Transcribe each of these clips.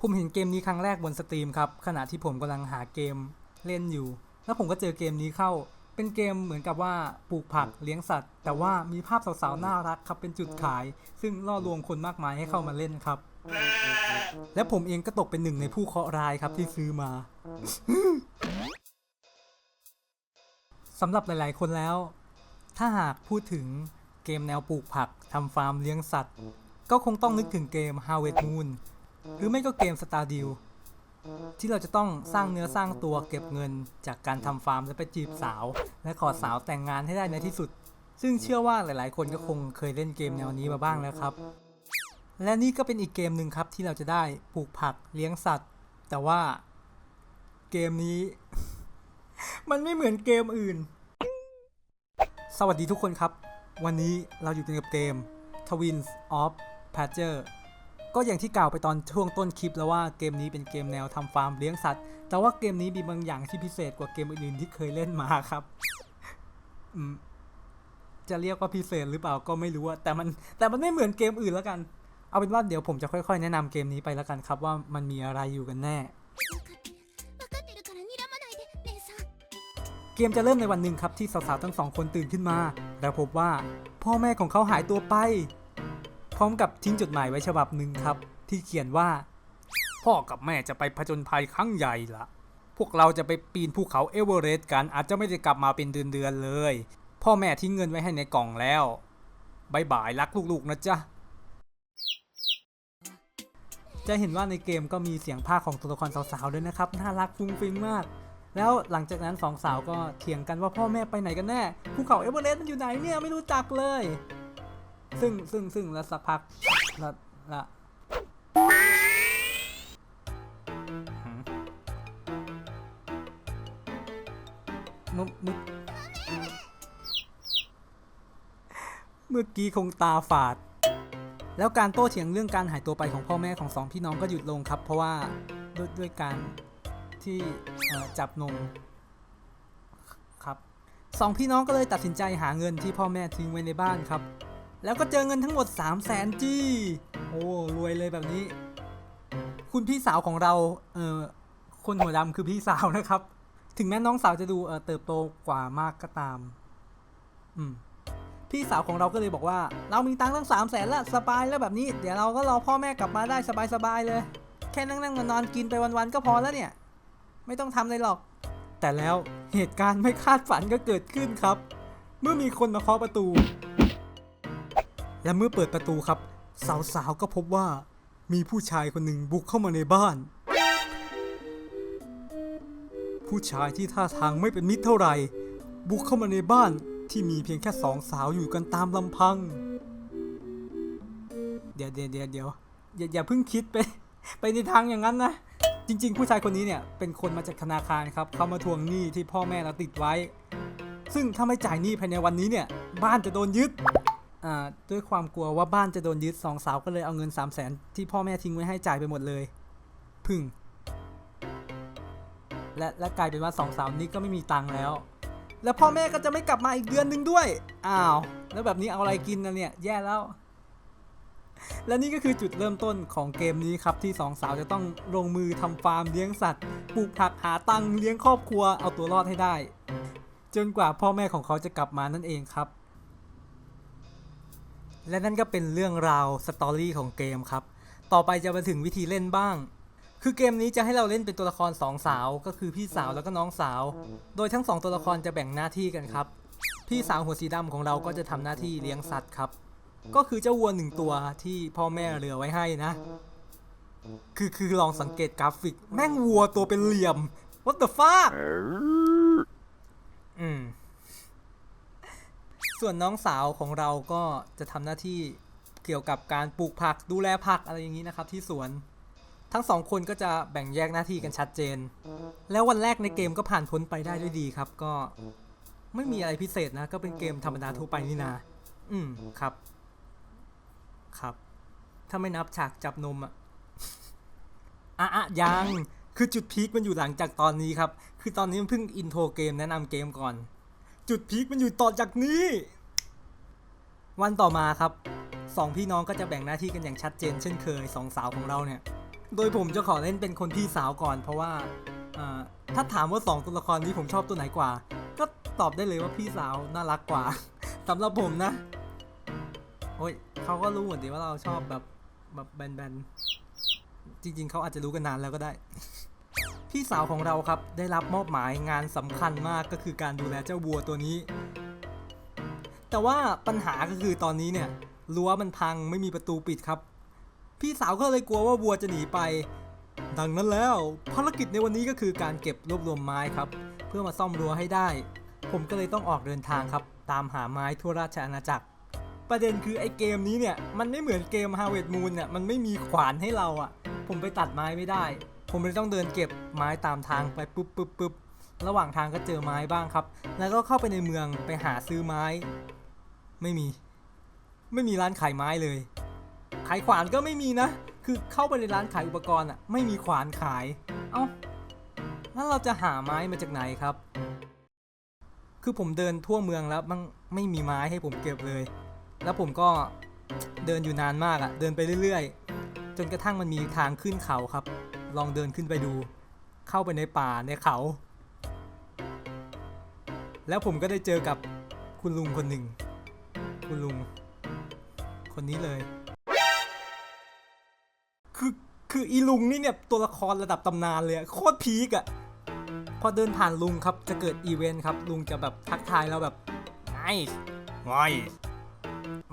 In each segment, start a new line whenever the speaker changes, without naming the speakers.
ผมเห็นเกมนี้ครั้งแรกบนสตรีมครับขณะที่ผมกำลังหาเกมเล่นอยู่ แล้วผมก็เจอเกมนี้เข้า เป็นเกมเหมือนกับว่าปลูกผักเลี้ยงสัตว์ แต่ว่ามีภาพสาวๆน่ารักครับเป็นจุดขาย ซึ่งล่อลวงคนมากมายให้เข้ามาเล่นครับ และผมเองก็ตกเป็นหนึ่งในผู้เคาะรายครับที่ซื้อมาสำหรับหลายๆ คนแล้ว ถ้าหากพูดถึงเกมแนวปลูกผักทำฟาร์มเลี้ยงสัตว์ ก็คงต้องนึกถึงเกม Harvest Moon หรือไม่ก็เกม Stardew ที่เราจะต้องสร้างเนื้อสร้างตัวเก็บเงินจากการทำฟาร์มและไปจีบสาว และขอสาวแต่งงานให้ได้ในที่สุด ซึ่งเชื่อว่าหลายๆ คนก็คงเคยเล่นเกมแนวนี้มาบ้างแล้วครับ และนี่ก็เป็นอีกเกมหนึ่งครับที่เราจะได้ปลูกผักเลี้ยงสัตว์ แต่ว่าเกมนี้ มันไม่เหมือนเกมอื่น สวัสดีทุกคนครับ วันนี้เราอยู่กันกับเกม Twins of p a t c h e r ก็อย่างที่กล่าวไปตอนช่วงต้นคลิปแล้วว่าเกมนี้เป็นเกมแนวทำฟาร์มเลี้ยงสัตว์ แต่ว่าเกมนี้มีบางอย่างที่พิเศษกว่าเกมอื่นที่เคยเล่นมาครับจะเรียกว่าพิเศษหรือเปล่าก็ไม่รู้อะแต่มันแต่มันไม่เหมือนเกมอื่นแล้วกัน เอาเป็นว่าเดี๋ยวผมจะค่อยๆ แนะนำเกมนี้ไปแล้วกันครับว่ามันมีอะไรอยู่กันแน่เกมจะเริ่มในวันหนึ่งครับที่สาวๆทั้งสองคนตื่นขึ้นมา แล้วพบว่าพ่อแม่ของเขาหายตัวไป ร้อมกับทิ้งจดหมายไว้ฉบับหนึ่งครับ ที่เขียนว่า พ่อกับแม่จะไปผจญภัยครั้งใหญ่ละพวกเราจะไปปีนภูเขาเอเวอเรสต์กันอาจจะไม่ได้กลับมาเป็นเดือนๆเลย พ่อแม่ทิ้งเงินไว้ให้ในกล่องแล้วบายบายรักลูกๆนะจ๊ะจะเห็นว่าในเกมก็มีเสียงภาคของตัวละครสาวๆด้วยนะครับ น่ารักฟุ้งฟิ้งมาก แล้วหลังจากนั้นสองสาวก็เถียงกันว่าพ่อแม่ไปไหนกันแน่ภูเขาเอเวอเรสต์มันอยู่ไหนเนี่ยไม่รู้จักเลย ซึ่งซึ่งซึ่งแล้วสักพักละละมมุมุเมื่อกี้คงตาฝาด แล้วการโต้เถียงเรื่องการหายตัวไปของพ่อแม่ของสองพี่น้องก็หยุดลงครับ เพราะว่าด้วยด้วยการที่จับนมครับสองพี่น้องก็เลยตัดสินใจหาเงินที่พ่อแม่ทิ้งไว้ในบ้านครับ แล้วก็เจอเงินทั้งหมด 3 0 0แสนจี้โอ้รวยเลยแบบนี้ คุณพี่สาวของเราเออคนหัวดำคือพี่สาวนะครับ ถึงแม้น้องสาวจะดูเออเติบโตกว่ามากก็ตาม อืมพี่สาวของเราก็เลยบอกว่า เรามีตังค์ตั้งสามแสนแล้วสบายแล้วแบบนี้ เดี๋ยวเราก็รอพ่อแม่กลับมาได้สบายๆเลย แค่นั่งๆนอนๆกินไปวันๆก็พอแล้วเนี่ย ไม่ต้องทำอะไรหรอก แต่แล้วเหตุการณ์ไม่คาดฝันก็เกิดขึ้นครับ เมื่อมีคนมาเคาะประตู และเมื่อเปิดประตูครับ สาวๆก็พบว่ามีผู้ชายคนหนึ่งบุกเข้ามาในบ้าน ผู้ชายที่ท่าทางไม่เป็นมิตรเท่าไหร่ บุกเข้ามาในบ้านที่มีเพียงแค่สองสาวอยู่กันตามลำพัง เดี๋ยวเดี๋ยวเดี๋ยวเดี๋ยวอย่าอย่าเพิ่งคิดไป ไปในทางอย่างนั้นนะ จริง ๆ ผู้ชายคนนี้เนี่ยเป็นคนมาจากธนาคารครับ เขามาทวงหนี้ที่พ่อแม่เราติดไว้ ซึ่งถ้าไม่จ่ายหนี้ภายในวันนี้เนี่ย บ้านจะโดนยึด ด้วยความกลัวว่าบ้านจะโดนยึดสองสาวก็เลยเอาเงิน3 0 0แสนที่พ่อแม่ทิ้งไว้ให้จ่ายไปหมดเลย พึ่ง และและกลายเป็นว่าสองสาวนี้ก็ไม่มีตังค์แล้ว แล้วพ่อแม่ก็จะไม่กลับมาอีกเดือนหนึ่งด้วย อ้าว แล้วแบบนี้เอาอะไรกินนะเนี่ย แย่แล้ว และนี่ก็คือจุดเริ่มต้นของเกมนี้ครับที่สองสาวจะต้องลงมือทำฟาร์มเลี้ยงสัตว์ปลูกผักหาตังค์เลี้ยงครอบครัวเอาตัวรอดให้ได้ จนกว่าพ่อแม่ของเขาจะกลับมานั่นเองครับ และนั่นก็เป็นเรื่องราวสตอรี่ของเกมครับ ต่อไปจะมาถึงวิธีเล่นบ้าง คือเกมนี้จะให้เราเล่นเป็นตัวละครสองสาว ก็คือพี่สาวแล้วก็น้องสาว โดยทั้งสองตัวละครจะแบ่งหน้าที่กันครับ พี่สาวหัวสีดำของเราก็จะทำหน้าที่เลี้ยงสัตว์ครับ ก็คือเจ้าวัวหนึ่งตัวที่พ่อแม่เหลือไว้ให้นะ คือคือลองสังเกตกราฟิก แม่งวัวตัวเป็นเหลี่ยม what the fuck อืม ส่วนน้องสาวของเราก็จะทำหน้าที่เกี่ยวกับการปลูกผักดูแลผักอะไรอย่างนี้นะครับ ที่สวน ทั้งสองคนก็จะแบ่งแยกหน้าที่กันชัดเจน แล้ววันแรกในเกมก็ผ่านพ้นไปได้ด้วยดีครับ ก็ไม่มีอะไรพิเศษนะ ก็เป็นเกมธรรมดาทั่วไปนี่นาอืมครับ ครับ ถ้าไม่นับฉากจับนมอะอะอะยังคือจุดพีคมันอยู่หลังจากตอนนี้ครับ คือตอนนี้มันเพิ่งอินโทรเกมแนะนำเกมก่อน จุดพีคมันอยู่ต่อจากนี้ วันต่อมาครับสองพี่น้องก็จะแบ่งหน้าที่กันอย่างชัดเจนเช่นเคยสองสาวของเราเนี่ย โดยผมจะขอเล่นเป็นคนพี่สาวก่อน เพราะว่าถ้าถามว่าสองตัวละครนี้ผมชอบตัวไหนกว่า ก็ตอบได้เลยว่าพี่สาวน่ารักกว่าสำหรับผมนะ โอ้ยเขาก็รู้หมดดีว่าเราชอบแบบแบบแบนๆจริง ๆเขาอาจจะรู้กันนานแล้วก็ได้ พี่สาวของเราครับได้รับมอบหมายงานสำคัญมากก็คือการดูแลเจ้าวัวตัวนี้ แต่ว่าปัญหาก็คือตอนนี้เนี่ยรั้วมันพังไม่มีประตูปิดครับ พี่สาวก็เลยกลัวว่าวัวจะหนีไป ดังนั้นแล้วภารกิจในวันนี้ก็คือการเก็บรวบรวมไม้ครับ เพื่อมาซ่อมรั้วให้ได้ ผมก็เลยต้องออกเดินทางครับ ตามหาไม้ทั่วราชอาณาจักร ประเด็นคือไอ้เกมนี้เนี่ยมันไม่เหมือนเกม Harvest Moon เนี่ยมันไม่มีขวานให้เราอะ่ะ ผมไปตัดไม้ไม่ได้ ผมเลยต้องเดินเก็บไม้ตามทางไปปุ๊บปุ๊บปุ๊บระหว่างทางก็เจอไม้บ้างครับ แล้วก็เข้าไปในเมืองไปหาซื้อไม้ ไม่มี ไม่มีร้านขายไม้เลย ขายขวานก็ไม่มีนะ คือเข้าไปในร้านขายอุปกรณ์อะไม่มีขวานขาย เอ้า แล้วเราจะหาไม้มาจากไหนครับ คือผมเดินทั่วเมืองแล้วมันไม่มีไม้ให้ผมเก็บเลย แล้วผมก็เดินอยู่นานมากอะเดินไปเรื่อยๆ จนกระทั่งมันมีทางขึ้นเขาครับ ลองเดินขึ้นไปดู เข้าไปในป่าในเขา แล้วผมก็ได้เจอกับคุณลุงคนหนึ่ง คุณลุง คนนี้เลย คือคืออีลุงนี่เนี่ยตัวละครระดับตำนานเลยอะโคตรพีกอะพอเดินผ่านลุงครับจะเกิดอีเวนต์ครับ ลุงจะแบบทักทายเราแบบไงไง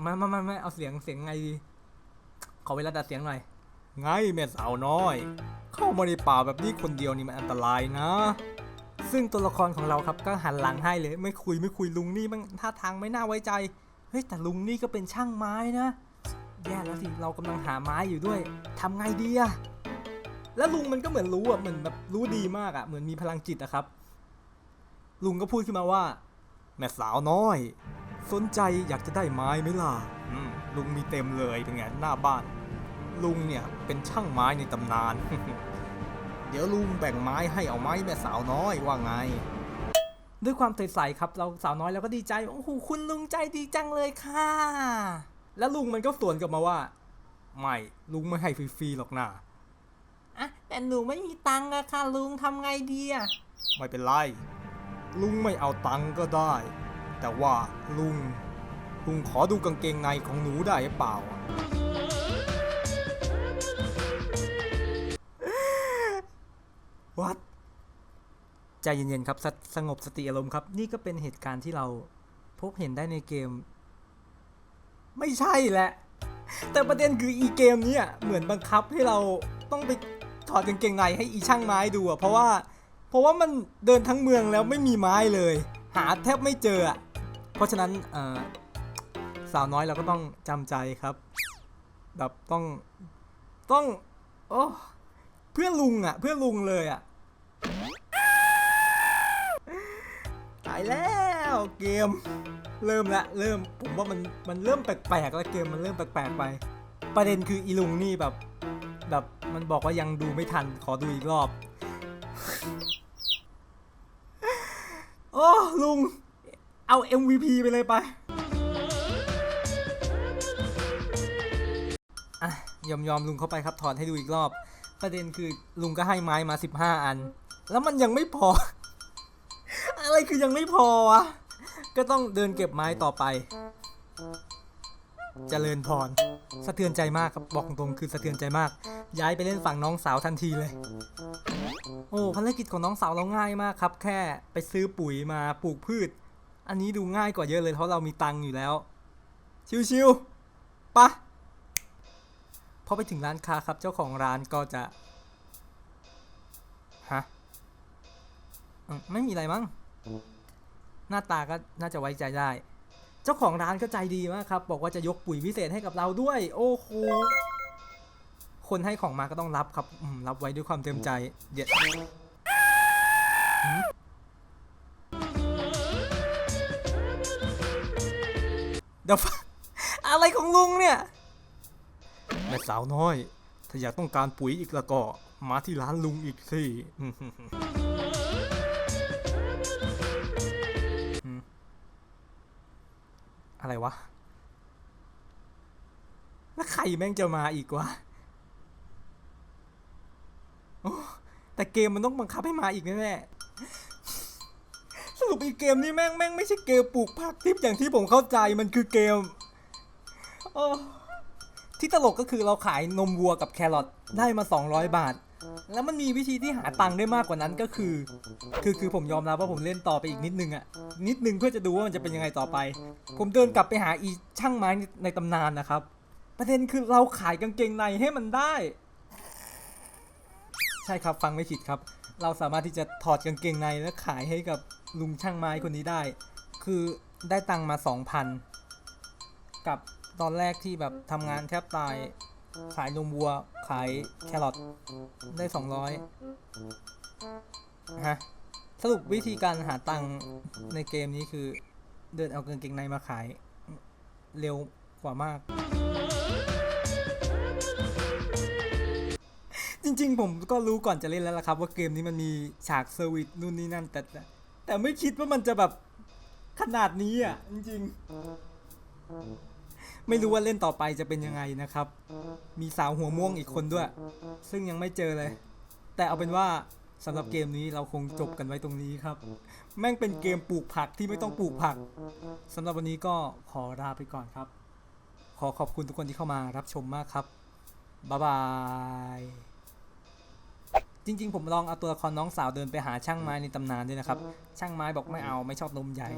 มามามามาเอาเสียงเสียงไงดีขอเวลาดัดเสียงหน่อย ไงแม่สาวน้อย เข้ามาในป่าแบบนี้คนเดียวนี่มันอันตรายนะ ซึ่งตัวละครของเราครับก็หันหลังให้เลย ไม่คุยไม่คุยลุงนี่มันท่าทางไม่น่าไว้ใจ เฮ้ยแต่ลุงนี่ก็เป็นช่างไม้นะ แย่แล้วสิเรากำลังหาไม้อยู่ด้วยทำไงดีอะแล้วลุงมันก็เหมือนรู้อะเหมือนแบบรู้ดีมากอะเหมือนมีพลังจิตอะครับ ลุงก็พูดขึ้นมาว่า แม่สาวน้อย สนใจอยากจะได้ไม้ไหมล่ะลุงมีเต็มเลยเป็นไงหน้าบ้าน ลุงเนี่ยเป็นช่างไม้ในตำนาน เดี๋ยวลุงแบ่งไม้ให้เอาไม้แม่สาวน้อยว่าไง ด้วยความใสๆครับ เราสาวน้อยเราก็ดีใจโอ้โหคุณลุงใจดีจังเลยค่ะ แล้วลุงมันก็สวนกลับมาว่า ไม่ลุงไม่ให้ฟรีๆหรอกนะอะแต่หนูไม่มีตังค์อะค่ะ ลุงทำไงดีอะไม่เป็นไร ลุงไม่เอาตังค์ก็ได้ แต่ว่าลุงลุงขอดูกางเกงในของหนูได้หรือเปล่า วัดใจเย็นๆครับสสงบสติอารมณ์ครับ นี่ก็เป็นเหตุการณ์ที่เราพบเห็นได้ในเกม ไม่ใช่แหละ แต่ประเด็นคืออีเกมนี้เหมือนบังคับให้เราต้องไปถอดกางเกงในให้อีช่างไม้ดูอะเพราะว่าเพราะว่ามันเดินทั้งเมืองแล้วไม่มีไม้เลย หาแทบไม่เจออะเพราะฉะนั้นสาวน้อยเราก็ต้องจำใจครับแบบต้องต้องโอ้เพื่อลุงอะเพื่อลุงเลยอะายแล้วเกม เริ่มละเริ่มผมว่ามันมันเริ่มแปลกๆแล้วเกมมันเริ่มแปลกๆไป ประเด็นคืออีลุงนี่แบบ แบบมันบอกว่ายังดูไม่ทันขอดูอีกรอบโอ้ลุง เอา MVP ไปเลยไปอะยอมยอมลุงเข้าไปครับถอนให้ดูอีกรอบ ประเด็นคือลุงก็ให้ไม้มา 15 อัน แล้วมันยังไม่พอ คือยังไม่พอวะก็ต้องเดินเก็บไม้ต่อไปเจริญพร สะเทือนใจมากครับ บอกตรงคือสะเทือนใจมาก ย้ายไปเล่นฝั่งน้องสาวทันทีเลย โอ้ภารกิจของน้องสาวเราง่ายมากครับ แค่ไปซื้อปุ๋ยมาปลูกพืช อันนี้ดูง่ายกว่าเยอะเลยเพราะเรามีตังค์อยู่แล้ว ชิวๆปะพอไปถึงร้านค้าครับ เจ้าของร้านก็จะ ฮะ ไม่มีอะไรมั้ง หน้าตาก็น่าจะไว้ใจได้ เจ้าของร้านก็ใจดีมากครับ บอกว่าจะยกปุ๋ยพิเศษให้กับเราด้วย โอ้โหคนให้ของมาก็ต้องรับครับรับไว้ด้วยความเต็มใจ เดี๋ยวเดี๋ยวอะไรของลุงเนี่ย แม่สาวน้อย ถ้าอยากต้องการปุ๋ยอีกแล้วก็ มาที่ร้านลุงอีกสิ อะไรวะ แล้วใครแม่งจะมาอีกวะแต่เกมมันต้องบังคับให้มาอีกแน่ๆสรุปอีกเกมนี้แม่งแม่งไม่ใช่เกมปลูกผักทิพย์อย่างที่ผมเข้าใจมันคือเกมที่ตลกก็คือเราขายนมวัวกับแครอทได้มา 200 บาท แล้วมันมีวิธีที่หาตังค์ได้มากกว่านั้นก็คือ คือคือผมยอมรับว่าผมเล่นต่อไปอีกนิดนึงอะนิดนึงเพื่อจะดูว่ามันจะเป็นยังไงต่อไป ผมเดินกลับไปหาอีช่างไม้ในตำนานนะครับ ประเด็นคือเราขายกางเกงในให้มันได้ ใช่ครับฟังไม่ผิดครับ เราสามารถที่จะถอดกางเกงในแล้วขายให้กับลุงช่างไม้คนนี้ได้ คือได้ตังค์มา 2,000 กับตอนแรกที่แบบทำงานแทบตายขายนมวัว ขายแครอทได้ 200ฮะสรุปวิธีการหาตังค์ในเกมนี้คือ เดินเอาเกางเกงในมาขาย เร็วกว่ามาก จริงๆ ผมก็รู้ก่อนจะเล่นแล้วล่ะครับ ว่าเกมนี้มันมีฉากเซอร์วิสนู่นนี่นั่น แต่แต่แต่ไม่คิดว่ามันจะแบบขนาดนี้อะ จริงๆ ไม่รู้ว่าเล่นต่อไปจะเป็นยังไงนะครับ มีสาวหัวม่วงอีกคนด้วย ซึ่งยังไม่เจอเลย แต่เอาเป็นว่าสำหรับเกมนี้เราคงจบกันไว้ตรงนี้ครับ แม่งเป็นเกมปลูกผักที่ไม่ต้องปลูกผักสำหรับวันนี้ก็ขอลาไปก่อนครับ ขอขอบคุณทุกคนที่เข้ามารับชมมากครับบ๊ายบายจริง ๆ ผมลองเอาตัวละครน้องสาวเดินไปหาช่างไม้ในตำนานด้วยนะครับ ช่างไม้บอกไม่เอาไม่ชอบนมใหญ่